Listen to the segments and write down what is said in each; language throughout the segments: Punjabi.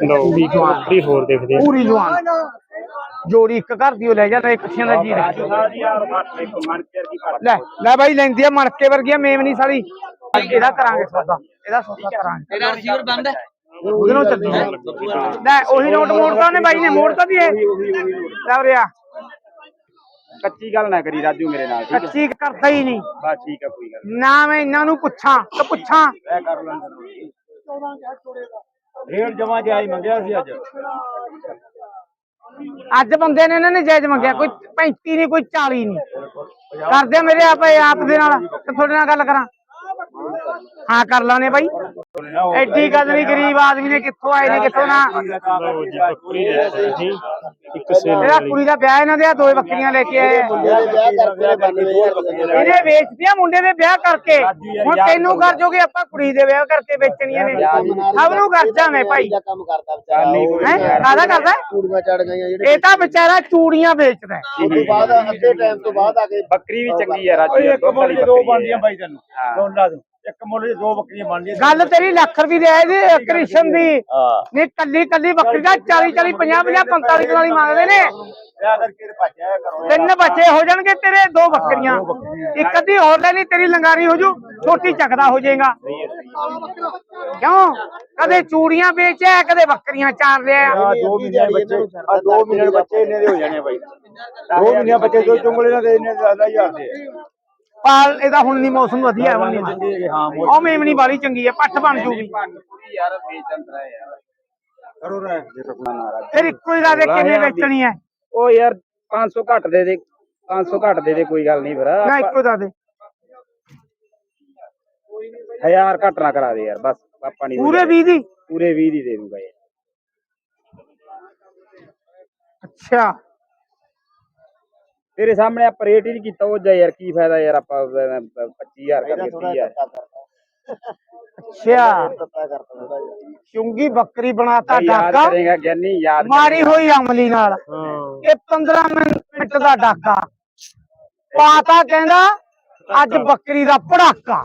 ਲਓ ਵੀ ਜਵਾਨ। ਬੱਕਰੀ ਹੋਰ ਦੇਖਦੇ ਆ। ਪੂਰੀ ਜਵਾਨ। ਜੋੜੀ ਇੱਕ ਘਰ ਦੀ ਉਹ ਲੈ ਜਾ ਤੇ ਇਕੱਠੀਆਂ ਦਾ ਜੀ ਲੈ ਲੈ ਬਾਈ ਲੈਂਦੀ ਆ ਮਣਕੇ ਵਰਗੀਆਂ ਮੇਮਨੀ ਸਾਲੀ ਇਹਦਾ ਕਰਾਂਗੇ ਸੌਦਾ ਇਹਦਾ ਸੌਦਾ ਕਰਾਂਗੇ। ਇਹਦਾ ਰਿਸੀਵਰ ਬੰਦ ਹੈ? ਉਹਦੇ ਨਾਲ ਚੱਲੂ ਲੈ ਉਹੀ ਨੋਟ ਮੋੜਦਾ ਉਹਨੇ ਬਾਈ ਨੇ ਮੋੜਤਾ ਵੀ ਇਹ ਲੈ ਉਰੇ ਆ। ਕੱਚੀ ਗੱਲ ਨਾ ਕਰੀ ਰਾਜੂ ਮੇਰੇ ਨਾਲ ਕੱਚੀ ਕਰਦਾ ਹੀ ਨਹੀਂ। ਬਸ ਠੀਕ ਆ ਕੋਈ ਗੱਲ ਨਾ। ਮੈਂ ਇਹਨਾਂ ਨੂੰ ਪੁੱਛਾਂ ਤੇ ਪੁੱਛਾਂ। ਐ ਕਰ ਰੇਟ ਜਮਾ ਜਾਈ ਮੰਗਿਆ ਸੀ ਅੱਜ। ਅੱਜ ਬੰਦੇ ਨੇ ਇਹਨਾਂ ਨੇ ਜਾਇਜ਼ ਮੰਗਿਆ, ਕੋਈ 35 ਨਹੀਂ, ਕੋਈ 40 ਨਹੀਂ। ਕਰਦੇ ਮੇਰੇ ਆਪ ਆਪ ਦੇ ਨਾਲ, ਤੇ ਤੁਹਾਡੇ ਨਾਲ ਗੱਲ ਕਰਾਂ। ਹਾਂ, ਕਰ ਲਾਣੇ ਬਾਈ। ਐਡੀ ਗੱਲ ਨਹੀਂ ਗਰੀਬ ਆਦਮੀ ਨੇ ਕਿੱਥੋਂ ਆਏ ਨੇ ਕਿੱਥੋਂ ਨਾ? ਲਓ ਜੀ ਬੱਕਰੀ ਦੇ ਸੀ ਇੱਕ ਸੇਲ ਇਹਦਾ ਕੁੜੀ ਦਾ ਵਿਆਹ ਇਹਨਾਂ ਦੇ ਆ ਦੋ ਬੱਕਰੀਆਂ ਲੈ ਕੇ ਆਏ। ਇਹਨੇ ਵੇਚਤੀਆਂ ਮੁੰਡੇ ਦੇ ਵਿਆਹ ਕਰਕੇ। ਹੁਣ ਤੈਨੂੰ ਕਰ ਜੋਗੇ ਆਪਾਂ ਕੁੜੀ ਦੇ ਵਿਆਹ ਕਰਕੇ ਵੇਚਣੀਆਂ ਨੇ। ਸਭ ਨੂੰ ਕਰ ਜਾਵੇਂ ਭਾਈ। ਕੰਮ ਕਰਦਾ ਵਿਚਾਰਾ। ਹੈ? ਕਾਹਦਾ ਕਰਦਾ? ਹੈ? ਕੁੜੀਆਂ ਚੜ ਗਈਆਂ ਜਿਹੜੇ ਇਹ ਤਾਂ ਵਿਚਾਰਾ ਚੂੜੀਆਂ ਵੇਚਦਾ ਹੈ। ਤੋਂ ਬਾਅਦ ਅੱਧੇ ਟਾਈਮ ਤੋਂ ਬਾਅਦ ਆ ਕੇ ਬੱਕਰੀ ਵੀ ਚੰਗੀ ਆ ਰਾਜੂ ਦੋ ਬਣਦੀਆਂ ਬਾਈ ਤੈਨੂੰ। ਹਾਂ। ਲਾ ਤੂੰ ਇੱਕ ਮੁੱਲ ਚ ਦੋ ਬੱਕਰੀਆਂ ਬਣਦੀਆਂ ਗੱਲ ਤੇਰੀ ਲੱਖ ਰੁਪਏ ਦੀ ਹੈ ਜੀ ਕ੍ਰਿਸ਼ਨ ਦੀ। ਨਹੀਂ ਕੱਲੀ ਕੱਲੀ ਬੱਕਰੀ ਦਾ 40 40 50 50 45 ਵਾਲੀ ਮੰਗਦੇ ਨੇ। ਵਿਆਹ ਕਰਕੇ ਭੱਜਿਆ ਕਰੋ। ਤਿੰਨ ਬੱਚੇ ਹੋ ਜਾਣਗੇ ਤੇਰੇ ਦੋ ਬੱਕਰੀਆਂ। ਇੱਕ ਅੱਧੀ ਹੋਰ ਲੈ ਲਈ ਤੇਰੀ ਲੰਗਾਰੀ ਹੋ ਜੂ ਛੋਟੀ ਚੱਕਦਾ ਹੋ ਜਾਏਗਾ। ਕਿਉਂ? ਕਦੇ ਚੂੜੀਆਂ ਵੇਚਿਆ ਕਦੇ ਬੱਕਰੀਆਂ ਚਾਰ ਲਿਆ। ਆ ਦੋ ਮਹੀਨੇ ਦੇ ਬੱਚੇ ਆ ਦੋ ਮਹੀਨੇ ਦੇ ਬੱਚੇ ਇੰਨੇ ਦੇ ਹੋ ਜਾਣੇ ਆ ਬਾਈ। ਦੋ ਮਹੀਨੇ ਦੇ ਬੱਚੇ ਦੋ ਚੁੰਗਲੇ ਨਾਲ ਦੇ ਇੰਨੇ ਦੇ 10000 ਦੇ ਪਾਲ ਇਹਦਾ ਹੁਣ ਨਹੀਂ ਮੌਸਮ ਵਧੀਆ ਹੁਣ ਨਹੀਂ। ਹਾਂ ਉਹ ਮੇਮਣੀ ਵਾਲੀ ਚੰਗੀ ਹੈ ਪੱਠ ਬਣ ਜੂਗੀ। ਯਾਰ ਵੇਚੰਤਰਾ ਯਾਰ। ਕਰੋ ਰਹਿ ਜੇ ਰੁਕਣਾ ਨਾ ਰਾਜ ਫਿਰ ਇੱਕੋ ਹੀ ਦਾ ਦੇ ਕਿੰਨੇ ਵੇਚਣੀ ਹੈ? ਉਹ ਯਾਰ 500 ਘੱਟ ਦੇ ਦੇ 500 ਘੱਟ ਦੇ ਦੇ ਕੋਈ ਗੱਲ ਨਹੀਂ ਫਿਰ। ਨਾ ਇੱਕੋ ਦਾ ਦੇ। ਹਜ਼ਾਰ ਘੱਟ ਨਾ ਕਰਾ ਦੇ ਯਾਰ ਬਸ ਆਪਾਂ ਨਹੀਂ ਪੂਰੇ 20 ਦੀ? ਪੂਰੇ 20 ਦੀ ਦੇ ਦੂੰਗਾ ਯਾਰ। ਅੱਛਾ। ਤੇਰੇ ਸਾਹਮਣੇ ਆਪਾਂ ਰੇਟ ਹੀ ਨਹੀਂ ਕੀਤਾ ਉਹ ਜਾ ਯਾਰ ਕੀ ਫਾਇਦਾ ਯਾਰ ਆਪਾਂ 25000 ਕਰਕੇ ਥੋੜਾ 30000 ਧੱਕਾ ਕਰਦਾ ਅੱਛਾ। ਚੁੰਗੀ ਬੱਕਰੀ ਬਣਾਤਾ ਯਾਦ ਡਾਕਾ। ਕਰੇਗਾ ਗਿਆਨੀ ਯਾਦ ਮਾਰੀ ਹੋਈ ਅਮਲੀ ਨਾਲ। ਇਹ 15 ਮਿੰਟ ਦਾ ਡਾਕਾ। ਪਾਤਾ ਕਹਿੰਦਾ ਅੱਜ ਬੱਕਰੀ ਦਾ ਪੜਾਕਾ।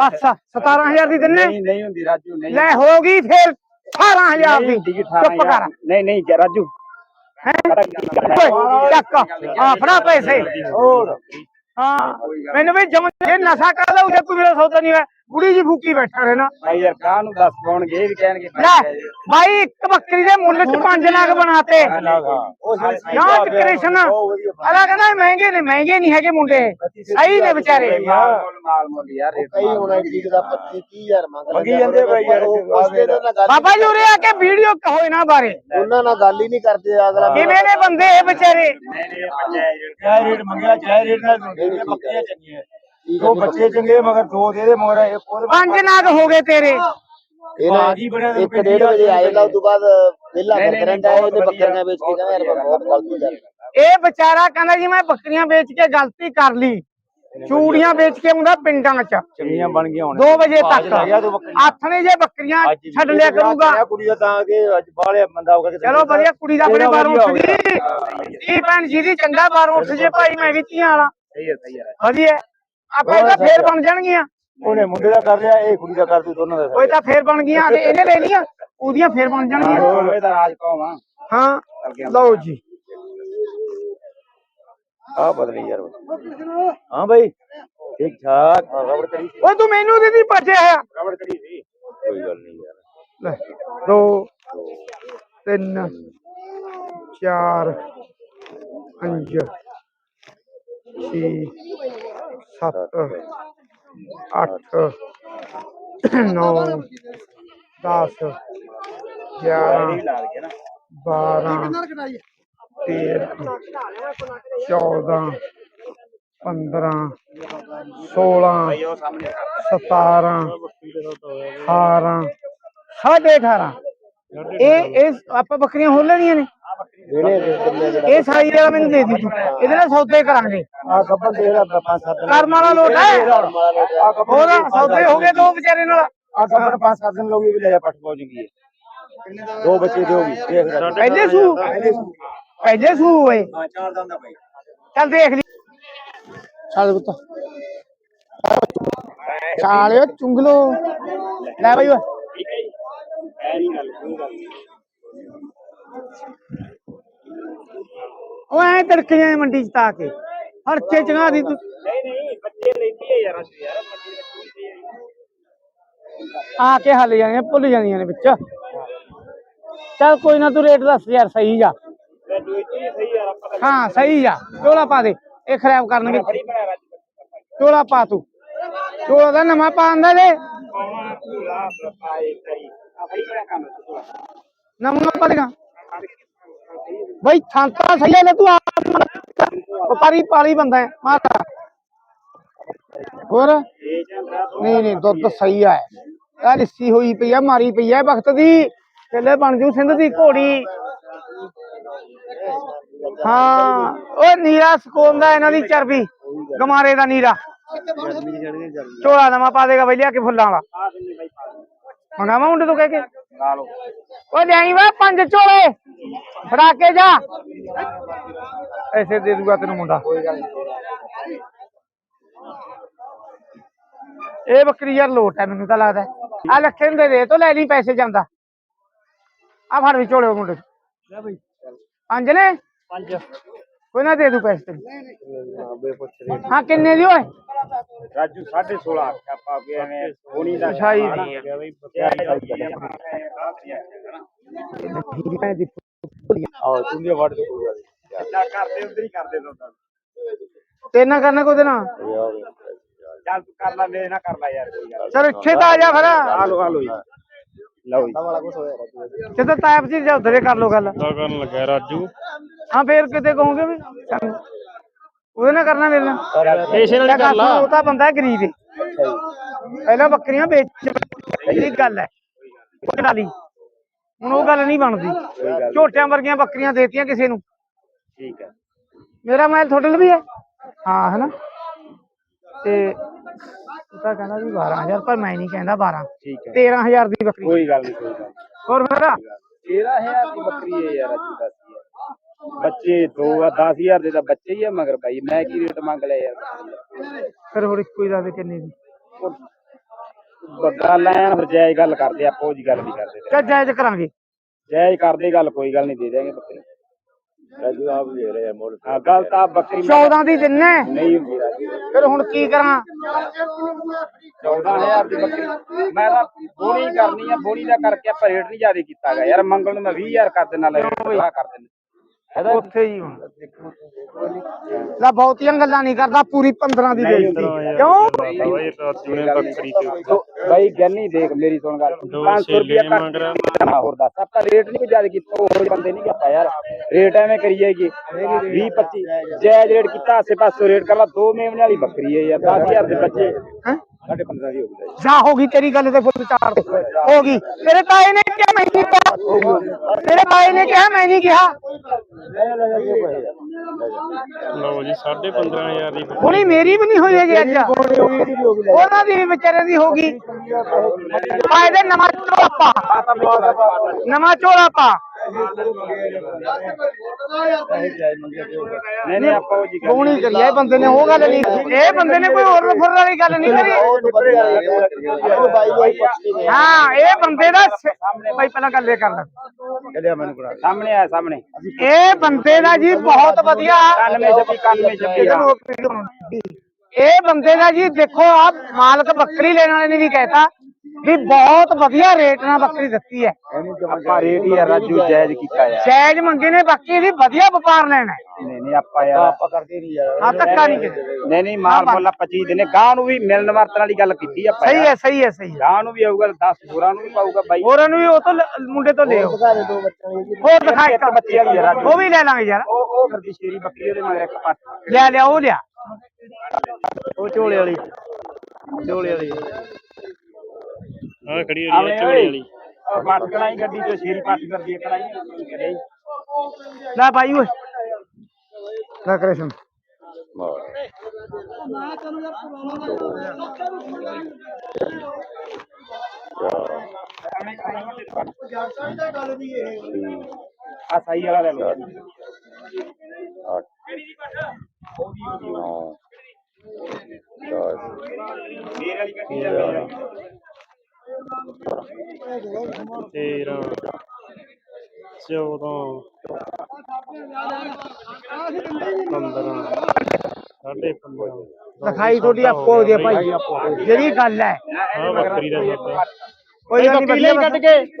ਬਸ 17000 ਦੀ ਦਿੰਨੇ? ਨਹੀਂ ਨਹੀਂ ਹੁੰਦੀ ਰਾਜੂ ਨਹੀਂ। ਲੈ ਹੋ ਗਈ ਫਿਰ 18000 ਨਹੀਂ ਦੀ ਚੁੱਪ ਕਰ। ਨਹੀਂ ਨਹੀਂ ਰਾਜੂ। ਹੈਂ? ਚੱਕ। ਫੜਾ ਪੈਸੇ। ਹੋਰ। ਹਾਂ। ਮੈਨੂੰ ਵੀ ਜਮ ਇਹ ਨਸ਼ਾ ਕਰ ਲਊ ਜੇ ਕੋਈ ਮੇਰਾ ਸੌਦਾ ਨਹੀਂ ਹੋਇਆ। ਬੁੜੀ ਜੀ ਫੂਕੀ ਬੈਠਾ ਰਹਿਣਾ। ਭਾਈ ਯਾਰ ਕਾਹ ਨੂੰ ਦੱਸ ਪਾਉਣਗੇ ਇਹ ਵੀ ਕਹਿਣਗੇ ਲੈ ਭਾਈ ਇੱਕ ਬੱਕਰੀ ਦੇ ਮੁੱਲ ਚ ਪੰਜ ਲੱਖ ਬਣਾਤੇ। ਉਹ ਕਿਉਂ ਕ੍ਰਿਸ਼ਨ। ਅਲਾ ਕਹਿੰਦਾ ਮਹਿੰਗੇ ਨੇ ਮਹਿੰਗੇ ਨਹੀਂ ਹੈਗੇ ਮੁੰਡੇ। ਸਹੀ ਨੇ ਵਿਚਾਰੇ। ਮਾਲ ਮੁੱਲ ਮਾਲ ਮੁੱਲ ਯਾਰ ਇਹ ਕਈ ਹੁਣ ਠੀਕ ਦਾ 25 30000 ਮੰਗ ਮੰਗੀ ਜਾਂਦੇ ਬਾਈ ਯਾਰ, ਉਸਦੇ ਨਾਲ ਗੱਲ ਬਾਬਾ ਜੀ ਉਰੇ ਆ ਕੇ ਵੀਡੀਓ ਕਹੋ ਇਹਨਾਂ ਬਾਰੇ। ਉਹਨਾਂ ਨਾਲ ਗੱਲ ਹੀ ਨਹੀਂ ਕਰਦੇ ਅਗਲਾ ਕਿਵੇਂ ਨੇ ਬੰਦੇ ਇਹ ਵਿਚਾਰੇ? ਚਾਹੇ ਰੇਟ ਮੰਗਿਆ ਚਾਹੇ ਰੇਟ ਨਾਲ ਬੱਕਰੀਆਂ ਚੰਗੀਆਂ। ਦੋ ਬੱਚੇ ਚੰਗੇ ਮਗਰ ਦੋ ਦੇ ਦੇ ਮੋਰ ਇੱਕ ਉਹਦੇ ਪੰਜ ਨਾਗ ਹੋ ਗਏ ਤੇਰੇ। ਬਾਜੀ ਇੱਕ ਡੇਢ ਵਜੇ ਆਏਗਾ ਉਸ ਤੋਂ ਬਾਅਦ ਵਿਹਲਾ ਕਰ ਰਹਿੰਦਾ ਹੈ ਇਹਨੇ ਬੱਕਰੀਆਂ ਵੇਚ ਕੇ ਕਹਿੰਦਾ ਯਾਰ ਮੈਂ ਬਹੁਤ ਗਲਤੀ ਕਰ ਲਈ। ਇਹ ਵਿਚਾਰਾ ਕਹਿੰਦਾ ਜੀ ਮੈਂ ਬੱਕਰੀਆਂ ਵੇਚ ਕੇ ਗਲਤੀ ਕਰ ਲਈ। ਚੂੜੀਆਂ ਵੇਚ ਕੇ ਆਉਂਦਾ ਪਿੰਡਾਂ 'ਚ। ਚੰਗੀਆਂ ਬਣ ਗਈਆਂ ਹੁਣ। 2 ਵਜੇ ਤੱਕ। ਆਥਣੇ ਜੇ ਬੱਕਰੀਆਂ ਛੱਡ ਲਿਆ ਕਰੂਗਾ। ਆਇਆ ਕੁੜੀ ਦਾ ਤਾਂ ਕਿ ਅੱਜ ਬਾਹਲੇ ਬੰਦਾ ਹੋ ਗਿਆ ਚਲੋ ਵਧੀਆ ਕੁੜੀ ਦਾ ਆਪਣੇ ਬਾਹਰੋਂ ਉੱਠ ਗਈ ਇਹ ਭੈਣ ਜੀ ਦੀ ਚੰਗਾ ਬਾਹਰੋਂ ਉੱਠ ਜੇ ਭਾਈ ਮੈਂ ਵੀ ਧੀਆਂ ਵਾਲਾ ਸਹੀ ਹੈ ਸਹੀ ਹੈ। ਵਧੀਆ। ਆਪਾਂ ਤਾਂ ਫੇਰ ਬਣ ਜਾਣਗੀਆਂ। ਉਹਨੇ ਮੁੰਡੇ ਦਾ ਕਰ ਲਿਆ ਇਹ ਕੁੜੀ ਦਾ ਕਰ ਦੂ ਦੋਨਾਂ ਦਾ ਉਹ ਤਾਂ ਫੇਰ ਬਣ ਗਈਆਂ ਤੇ ਇਹਨੇ ਲੈ ਲਈਆਂ ਉਹਦੀਆਂ ਫੇਰ ਬਣ ਜਾਣਗੀਆਂ। ਹੋਰ। ਇਹ ਤਾਂ ਰਾਜ ਕੌਮ ਆ। ਹਾਂ ਲਓ ਜੀ। ਆ ਬਦਲੀ ਯਾਰ। ਹਾਂ ਭਾਈ ਠੀਕ ਠਾਕ। ਹਾਂ, ਰਬੜ ਕਰੀ ਸੀ। ਉਹ ਤੂੰ ਮੈਨੂੰ ਦੇ ਦੀ ਭੱਜਿਆ ਆ ਰਬੜ ਕਰੀ ਸੀ। ਕੋਈ ਗੱਲ ਨਹੀਂ ਯਾਰ। ਲੈ ਦੋ ਤਿੰਨ ਚਾਰ ਪੰਜ ਛੇ ਸੱਤ, ਅੱਠ, ਨੌ, ਦਸ, ਗਿਆਰਾਂ, ਬਾਰਾਂ, ਤੇਰਾਂ, ਚੌਦਾਂ, ਪੰਦਰਾਂ, ਸੋਲਾਂ, ਸਤਾਰਾਂ, ਅਠਾਰਾਂ, ਸਾਢੇ 18 ਇਹ ਇਹ ਆਪਾਂ ਬੱਕਰੀਆਂ ਹੋਰ ਲੈਣੀਆਂ ਨੇ? ਇਹ ਸਾਈ ਵਾਲਾ ਮੈਨੂੰ ਦੇ ਦੀ ਤੂੰ ਇਹਦੇ ਨਾਲ ਸੌਦੇ ਕਰਾਂਗੇ। ਆ ਗੱਬਰ ਦੇ ਜਿਹੜਾ ਪੰਜ ਸੱਤ ਦਿਨ ਕਰਮ ਵਾਲਾ ਲੋਟ ਹੈ। ਉਹਦਾ ਸੌਦੇ ਹੋ ਗਏ ਦੋ ਵਿਚਾਰੇ ਨਾਲ। ਆ ਗੱਬਰ ਪੰਜ ਸੱਤ ਦਿਨ ਲੋਗੀ ਵੀ ਲੈ ਜਾ ਪੱਟ ਪਹੁੰਚੂਗੀ ਦੋ ਬੱਚੇ ਲੈ। ਪਹਿਲੇ ਸੂ। ਪਹਿਲੇ ਸੂ। ਹੋਏ। ਹਾਂ ਚਾਰ ਦੰਦ ਦਾ ਭਾਈ। ਚੱਲ ਦੇਖ ਲਈ। ਚੱਲ ਪੁੱਤ। ਚਾਲਿਓ ਚੁੰਗਲੋ। ਲੈ ਬਈ ਓਏ। ਉਹ ਐ ਤੜਕੇ ਜਾਏ ਮੰਡੀ ਚ ਤਾ ਕੇ। ਹਰਚੇ ਚੰਗਾ ਦੀ ਤੂੰ ਨਹੀਂ ਨਹੀਂ ਬੱਚੇ ਲੈਂਦੀ ਹੈ ਯਾਰ ਅਸੀਂ ਯਾਰ ਬੱਚੇ ਰੱਖੀ ਆ ਕੇ ਹੱਲ ਜਾਂਦੀਆਂ ਭੁੱਲ ਜਾਂਦੀਆਂ ਨੇ ਵਿੱਚ। ਚੱਲ ਕੋਈ ਨਾ ਤੂੰ ਰੇਟ ਦੱਸ ਯਾਰ ਸਹੀ ਜਾ ਮੈਂ ਦੂਜੀ ਸਹੀ ਯਾਰ ਆਪਾਂ ਹਾਂ ਸਹੀ ਜਾ ਚੋਲਾ ਪਾ ਦੇ ਇਹ ਖਰਾਬ ਕਰਨਗੇ। ਫੜੀ ਬਣਾ ਰੱਜ ਚੋਲਾ ਪਾ ਤੂੰ। ਚੋਲਾ ਦਾ ਨਵਾਂ ਪਾ ਆਂਦਾ ਦੇ ਪਾਉਣਾ ਪੂਰਾ ਪਾਏ ਕਰੀ। ਆ ਫੜੀ ਬਣਾ ਕੰਮ ਤੂੰ ਨਵਾਂ ਪਾ ਦੇਗਾ। ਬਈ ਥਾਂਤਾ ਸਹੀ ਲੈ ਤੂੰ ਆਪ ਵਪਾਰੀ ਪਾਲੀ ਬੰਦਾ ਹੈ ਮਾਤਾ। ਹੋਰ? ਨਹੀਂ ਨਹੀਂ ਦੁੱਧ ਸਹੀ ਆ। ਆ ਲਿੱਸੀ ਹੋਈ ਪਈ ਆ ਮਾਰੀ ਪਈ ਆ ਵਕਤ ਦੀ। ਚੱਲੇ ਬਣ ਜੂ ਸਿੰਧ ਦੀ ਘੋੜੀ। ਹਾਂ ਉਹ ਨੀਰਾ ਸਕੂਨ ਦਾ ਇਹਨਾਂ ਦੀ ਚਰਬੀ। ਗਮਾਰੇ ਦਾ ਨੀਰਾ। ਝੋਲਾ ਨਵਾਂ ਪਾ ਦੇਗਾ ਬਈ ਲਿਆ ਕੇ ਫੁੱਲਾਂ ਵਾਲਾ। ਮੰਗਾਵਾ ਮੁੰਡੇ ਤੋਂ ਕਹਿ ਕੇ? ਲਾ ਲਓ। ਵਾ ਪੰਜ ਝੋਲੇ। ਫੜਾ ਕੇ ਜਾ। ਐਸੇ ਦੇ ਦੂਗਾ ਤੈਨੂੰ ਮੁੰਡਾ। ਇਹ ਬੱਕਰੀ ਯਾਰ ਲੋਟ ਹੈ ਮੈਨੂੰ ਤਾਂ ਲੱਗਦਾ। ਆ ਲੱਖੇ ਨੂੰ ਦੇ ਦੇ ਤੋ ਲੈ ਲਈ ਪੈਸੇ ਜਾਂਦਾ। ਆ ਫੜ ਵੀ ਝੋਲੇ ਉਹ ਮੁੰਡੇ। ਲੈ ਬਈ। ਪੰਜ ਨੇ? ਪੰਜ। ਕੋਈ ਨਾ ਦੇ ਦੂ ਪੈਸੇ ਤੈਨੂੰ। ਹਾਂ ਕਿੰਨੇ ਦੀ ਓਏ? ਰਾਜੂ 16.5 ਆਖਿਆ ਪਾ ਕੇ ਐਵੇਂ ਹੋਣੀ ਦਾ ਸ਼ਾਹੀ ਨਹੀਂ ਹੈ। ਬਈ ਆਹ ਤੂੰ ਵੀ ਵੜ ਦੇ ਜਿੱਦਾਂ ਕਰਦੇ ਉਧਰ ਹੀ ਕਰਦੇ ਦੋਨਾਂ ਤੇ ਨਾ ਕਰਨਾ ਕੋਈ ਨਾ? ਚੱਲ ਤੂੰ ਕਰ ਲੈ ਮੇਰੇ ਨਾਲ ਕਰ ਲੈ ਯਾਰ ਕੋਈ ਗੱਲ ਚਲ ਇੱਥੇ ਤਾਂ ਆ ਜਾ ਫਿਰ। ਆ ਲਓ ਆ ਲਓ ਜੀ। ਲਓ ਜੀ ਵਾਲਾ ਕੁਝ ਹੋਇਆ ਰਾਜੂ। ਤੇ ਤਾਂ ਤਾਇਬ ਜੀ ਜਾ ਉਧਰੇ ਕਰ ਲੋ ਗੱਲ। ਦਾ ਕਰਨ ਲੱਗਾ ਰਾਜੂ। ਹਾਂ ਫੇਰ ਕਿਤੇ ਕਹੋਗੇ ਵੀ। ਚੱਲ। ਉਹਦੇ ਨਾਲ ਕਰਨਾ ਮੇਰੇ ਨਾਲ। ਇਸੇ ਨਾਲ ਹੀ ਕਰ ਲਾ ਉਹ ਤਾਂ ਬੰਦਾ ਗਰੀਬ ਹੈ ਪਹਿਲਾਂ ਬੱਕਰੀਆਂ ਵੇਚ ਇਹ ਗੱਲ ਹੈ ਵਾਲੀ ਹੁਣ ਉਹ ਗੱਲ ਨਹੀਂ ਬਣਦੀ। ਝੋਟਿਆਂ ਵਰਗੀਆਂ ਬੱਕਰੀਆਂ ਦੇਤੀਆਂ ਕਿਸੇ ਨੂੰ। ਠੀਕ ਹੈ। ਮੇਰਾ ਮਹਿਲ ਤੁਹਾਡੇ ਵੀ ਹੈ। ਹਾਂ ਹੈਨਾ? ਤੇ ਤਾਂ ਕਹਿੰਦਾ ਵੀ 12000 ਪਰ ਮੈਂ ਨਹੀਂ ਕਹਿੰਦਾ 12 ਠੀਕ ਹੈ। 13000 ਦੀ ਬੱਕਰੀ। ਕੋਈ ਗੱਲ ਨਹੀਂ ਕੋਈ ਗੱਲ ਹੋਰ ਮੇਰਾ? 13000 ਦੀ ਬੱਕਰੀ ਹੈ ਯਾਰ ਅੱਜ ਦੱਸ ਬੱਚੇ ਦੋ ਆ 10000 ਦੇ ਤਾਂ ਬੱਚੇ ਹੀ ਆ ਮਗਰ ਬਾਈ ਮੈਂ ਕੀ ਰੇਟ ਮੰਗ ਲਿਆ ਯਾਰ? ਫਿਰ ਹੋਰ ਇੱਕੋ ਹੀ ਦੱਸ ਕਿੰਨੇ ਦੀ? ਬ- ਗੱਲ ਐ ਫਿਰ ਜਾਇਜ਼ ਗੱਲ ਕਰਦੇ ਆਪਾਂ ਉਹ ਜੀ ਗੱਲ ਨਹੀਂ ਕਰਦੇ। ਚੱਲ ਜਾਇਜ਼ ਕਰਾਂਗੇ। ਜਾਇਜ਼ ਕਰਦੇ ਗੱਲ ਕੋਈ ਗੱਲ ਨਹੀਂ ਦੇ ਦੇਾਂਗੇ ਬੱਕਰੀ। ਆਪ ਦੇ ਰਹੇ ਮੋੜ ਹਾਂ ਗੱਲ ਤਾਂ ਆਪ ਬੱਕਰੀ ਮੈਂ 14 ਦੀ ਦਿੰਨੇ? ਨਹੀਂ ਹੁੰਦੀ ਰਾਜੀ। ਫਿਰ ਹੁਣ ਕੀ ਕਰਾਂ? 14000 ਦੀ ਬੱਕਰੀ। ਮੈਂ ਤਾਂ ਬੋਣੀ ਕਰਨੀ ਆ ਬੋਣੀ ਦਾ ਕਰਕੇ ਆਪਾਂ ਰੇਟ ਨਹੀਂ ਜ਼ਿਆਦਾ ਕੀਤਾ ਗਾ ਯਾਰ ਮੰਗਲ ਨੂੰ ਮੈਂ 20000 ਕਰ ਦੇਣਾ ਲੈ ਬੜਾ ਕਰ ਦੇਣਾ ਉੱਥੇ ਹੀ ਲੈ ਬਹੁਤੀਆਂ ਗੱਲਾਂ ਨਹੀਂ ਕਰਦਾ ਪੂਰੀ 15 ਦੀ ਦੇ ਦਿੱਤੀ ਕਿਉਂ? ਬਾਈ ਰਾਜੂ ਨੇ ਬੱਕਰੀ ਤੇ ਤੋ ਬਾਈ ਗਿਆਨੀ ਦੇਖ ਮੇਰੀ ਸੁਣ ਗੱਲ। ਦੋ 500 ਛੇਲੇ ਰੁਪਏ ਮੰਗ ਰਿਹਾ। ਹਾਂ ਹੋਰ ਦੱਸ। ਆਪਾਂ ਰੇਟ ਨਹੀਂ ਜ਼ਿਆਦਾ ਕੀਤਾ ਉਹ ਬੰਦੇ ਨਹੀਂ ਆਪਾਂ ਯਾਰ। ਰੇਟ ਐਵੇਂ ਕਰੀਏਗੇ 20 25 ਜਾਇਜ਼ ਰੇਟ ਕੀਤਾ ਆਸੇ ਪਾਸੇ ਰੇਟ ਕਰ ਲਾ ਦੋ ਮੇਵਨੇ ਵਾਲੀ ਬੱਕਰੀ ਹੈ ਯਾਰ 10000 ਦੇ ਬੱਚੇ। ਹੈਂ? ਸਾਢੇ 15 ਦੀ ਹੋ ਗਈ ਜਾ ਹੋ ਗਈ ਤੇਰੀ ਗੱਲ ਤੇ ਫੁੱਲ ਚਾਰ। ਹੋ ਗਈ। ਤੇਰੇ ਤਾਏ ਨੇ ਕਿਹਾ ਮੈਂ ਨਹੀਂ ਕਿਹਾ? ਤੇਰੇ ਤਾਏ ਨੇ ਕਿਹਾ ਮੈਂ ਨਹੀਂ ਕਿਹਾ। ਲਓ ਜੀ 15000 ਦੀ। ਹੁਣੀ ਮੇਰੀ ਵੀ ਨਹੀਂ ਹੋਈ ਹੈਗੀ ਅੱਜ ਉਹਨਾਂ ਦੀ ਵੀ ਵਿਚਾਰਿਆਂ ਦੀ ਹੋ ਗਈ ਆ ਇਹਦੇ ਨਵਾਂ ਝੋਲਾ ਪਾ। ਨਵਾਂ ਝੋਲਾ ਪਾ। ਨਹੀਂ ਨਹੀਂ ਆਪਾਂ ਉਹ ਜੀ ਗੱਲ ਗੋਣੀ ਕਰੀ ਇਹ ਬੰਦੇ ਨੇ ਉਹ ਗੱਲ ਨਹੀਂ ਇਹ ਬੰਦੇ ਨੇ ਕੋਈ ਹੋਰ ਫੁਰ ਵਾਲੀ ਗੱਲ ਨਹੀਂ ਕਰੀ। ਆਪਣੇ ਬਾਈ ਨੂੰ ਹੀ ਇਹ ਬੰਦੇ ਦਾ ਬਾਈ ਪਹਿਲਾਂ ਗੱਲ ਇਹ ਕਰ ਲੈ। ਚੱਲਿਆ ਮੈਨੂੰ ਕੋਲ ਸਾਹਮਣੇ ਆਇਆ ਸਾਹਮਣੇ। ਇਹ ਬੰਦੇ ਦਾ ਜੀ ਬਹੁਤ ਵਧੀਆ। 91 ਜੱਪੀ 91 ਜੱਪੀ ਇਹਦਾ ਲੋਕ ਵੀਡੀਓ ਬਣਾਉਂਦੇ। ਇਹ ਬੰਦੇ ਦਾ ਜੀ ਦੇਖੋ ਆ ਮਾਲਕ ਬੱਕਰੀ ਲੈਣ ਵਾਲੇ ਨੇ ਵੀ ਕਹਿਤਾ। ਵੀ ਬਹੁਤ ਵਧੀਆ ਰੇਟ ਨਾਲ ਬੱਕਰੀ ਦਿੱਤੀ ਹੈ। ਆਪਾਂ ਰੇਟ ਹੀ ਰਾਜੂ ਜਾਇਜ਼ ਕੀਤਾ ਯਾਰ। ਜਾਇਜ਼ ਮੰਗੇ ਨੇ ਬਾਕੀ ਇਹਦੀ ਵਧੀਆ ਵਪਾਰ ਲੈਣਾ ਹੈ। ਨਹੀਂ ਨਹੀਂ ਆਪਾਂ ਯਾਰ ਆਪਾਂ ਕਰਦੇ ਨਹੀਂ ਯਾਰ। ਆ ਧੱਕਾ ਨਹੀਂ ਕੀਤਾ ਨਹੀਂ ਨਹੀਂ ਮਾਲ ਮੁੱਲ ਆਪਾਂ ਚੀਜ਼ ਦਿੰਨੇ ਗਾਂ ਨੂੰ ਵੀ ਮਿਲਣ ਵਰਤਣ ਵਾਲੀ ਗੱਲ ਕੀਤੀ ਆਪਾਂ ਸਹੀ। ਹੈ ਸਹੀ ਹੈ ਸਹੀ ਹੈ। ਗਾਂ ਨੂੰ ਵੀ ਆਊਗਾ 10 ਹੋਰਾਂ ਨੂੰ ਵੀ ਪਾਊਗਾ ਬਾਈ। ਹੋਰਾਂ ਨੂੰ ਵੀ ਉਹ ਤੋਂ ਲ- ਮੁੰਡੇ ਤੋਂ ਲਿਓ। ਦਿਖਾ ਦੇ ਦੋ ਬੱਚਿਆਂ ਦੀ ਹੋਰ ਦਿਖਾ ਇੱਕ ਬੱਚੀ ਵਾਲੀ ਯਾਰ ਉਹ ਵੀ ਲੈ ਲਾਂਗੇ ਯਾਰ। ਉਹ ਉਹ ਫਿਰਦੀ ਸ਼ੇਰੀ ਬੱਕਰੀ ਉਹਦੇ ਮਗਰ ਇੱਕ ਪੱਟ। ਲਿਆ ਲਿਆ ਉਹ ਲਿਆ। ਉਹ ਝੋਲੇ ਵਾਲੀ। ਝੋਲੇ ਵਾਲੀ। ਆ ਖੜੀ ਹੋਈ ਹੈ ਝੋਲੇ ਵਾਲੀ। ਪੱਟ ਕਲਾਈ ਗੱਡੀ ਚੋਂ ਸ਼ੇਰੀ ਪੱਟ ਕਰਦੀ ਹੈ ਕਲਾਈ ਲੈ ਭਾਈ ਓਏ। ਲੈ ਕ੍ਰਿਸ਼ਨ। ਆ ਸਹੀ ਵਾਲਾ ਲੈ ਲਓ। ਮੇਰੇ ਵਾਲੀ ਗੱਡੀ ਲੈ ਲਓ। ਤੇਰਾਂ ਚੌਦਾਂ ਪੰਦਰਾਂ ਸਾਢੇ ਪੰਦਰਾਂ ਲਿਖਾਈ ਤੁਹਾਡੀ ਆਪੋ ਹੋ ਜੇ ਭਾਈ। ਜਿਹੜੀ ਗੱਲ ਹੈ। ਆ ਬੱਕਰੀ ਦਾ ਸੌਦਾ ਕੋਈ ਗੱਲ ਨਹੀਂ ਕੱਢ ਕੇ।